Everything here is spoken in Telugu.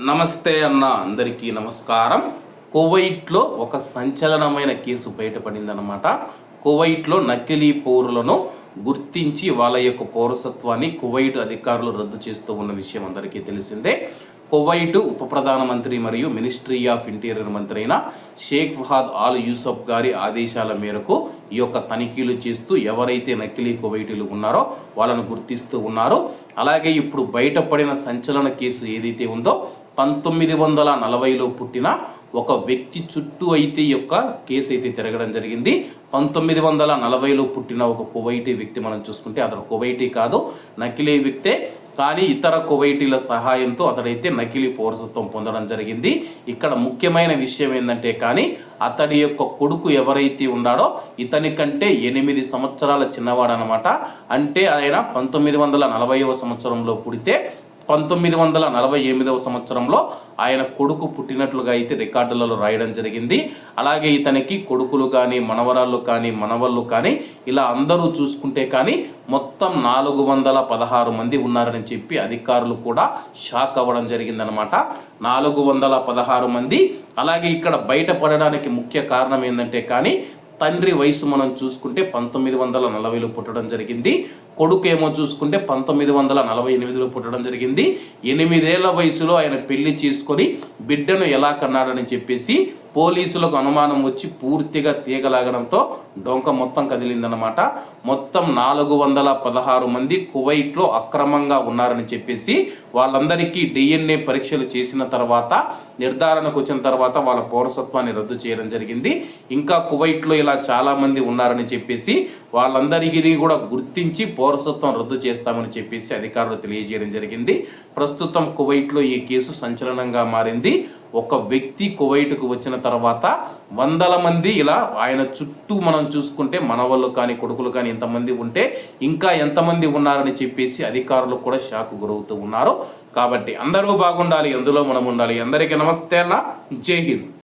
నమస్తే అన్న అందరికీ నమస్కారం. కువైట్లో ఒక సంచలనమైన కేసు బయటపడిందనమాట కువైట్లో నకిలీ పౌరులను గుర్తించి వాళ్ళ యొక్క పౌరసత్వాన్ని కువైట్ అధికారులు రద్దు చేస్తూ ఉన్న విషయం అందరికీ తెలిసిందే. కువైట్ ఉప ప్రధానమంత్రి మరియు మినిస్ట్రీ ఆఫ్ ఇంటీరియర్ మంత్రి అయిన షేక్ ఫహాద్ ఆల్ యూసఫ్ గారి ఆదేశాల మేరకు ఈ యొక్క తనిఖీలు చేస్తూ ఎవరైతే నకిలీ కువైటీలు ఉన్నారో వాళ్ళను గుర్తిస్తూ ఉన్నారు. అలాగే ఇప్పుడు బయటపడిన సంచలన కేసు ఏదైతే ఉందో పంతొమ్మిది వందల నలభైలో పుట్టిన ఒక వ్యక్తి చుట్టూ అయితే ఈ యొక్క కేసు అయితే తిరగడం జరిగింది. పంతొమ్మిది వందల నలభైలో పుట్టిన ఒక కువైటీ వ్యక్తి మనం చూసుకుంటే అతడు కువైటీ కాదు నకిలీ వ్యక్తే. కానీ ఇతర కువైటీల సహాయంతో అతడైతే నకిలీ పౌరసత్వం పొందడం జరిగింది. ఇక్కడ ముఖ్యమైన విషయం ఏంటంటే కానీ అతడి యొక్క కొడుకు ఎవరైతే ఉన్నాడో ఇతని కంటే ఎనిమిది సంవత్సరాల చిన్నవాడనమాట అంటే ఆయన పంతొమ్మిది వందల నలభైవ సంవత్సరంలో పుడితే పంతొమ్మిది వందల నలభై ఎనిమిదవ సంవత్సరంలో ఆయన కొడుకు పుట్టినట్లుగా అయితే రికార్డులలో రాయడం జరిగింది. అలాగే ఇతనికి కొడుకులు కానీ మనవరాళ్ళు కానీ మనవళ్ళు కానీ ఇలా అందరూ చూసుకుంటే కానీ మొత్తం నాలుగు వందల పదహారు మంది ఉన్నారని చెప్పి అధికారులు కూడా షాక్ అవ్వడం జరిగిందనమాట నాలుగు వందల పదహారు మంది. అలాగే ఇక్కడ బయటపడడానికి ముఖ్య కారణం ఏంటంటే కానీ తండ్రి వయసు మనం చూసుకుంటే పంతొమ్మిది వందల నలభైలో పుట్టడం జరిగింది. కొడుకు ఏమో చూసుకుంటే పంతొమ్మిది వందల నలభై ఎనిమిదిలో పుట్టడం జరిగింది. ఎనిమిదేళ్ళ వయసులో ఆయన పెళ్ళి చేసుకొని బిడ్డను ఎలా కన్నాడని చెప్పేసి పోలీసులకు అనుమానం వచ్చి పూర్తిగా తీగలాగడంతో డొంక మొత్తం కదిలిందనమాట మొత్తం నాలుగు వందల పదహారు మంది కువైట్లో అక్రమంగా ఉన్నారని చెప్పేసి వాళ్ళందరికీ డిఎన్ఏ పరీక్షలు చేసిన తర్వాత నిర్ధారణకు వచ్చిన తర్వాత వాళ్ళ పౌరసత్వాన్ని రద్దు చేయడం జరిగింది. ఇంకా కువైట్లో ఇలా చాలామంది ఉన్నారని చెప్పేసి వాళ్ళందరికీ కూడా గుర్తించి పౌరసత్వం రద్దు చేస్తామని చెప్పేసి అధికారులు తెలియజేయడం జరిగింది. ప్రస్తుతం కువైట్లో ఈ కేసు సంచలనంగా మారింది. ఒక వ్యక్తి కువైట్కు వచ్చిన తర్వాత వందల మంది ఇలా ఆయన చుట్టూ మనం చూసుకుంటే మనవాళ్ళు కానీ కొడుకులు కానీ ఇంతమంది ఉంటే ఇంకా ఎంతమంది ఉన్నారని చెప్పేసి అధికారులు కూడా షాక్ గురవుతూ ఉన్నారు. కాబట్టి అందరూ బాగుండాలి అందులో మనం ఉండాలి. అందరికీ నమస్తే అన్న. జై హింద్.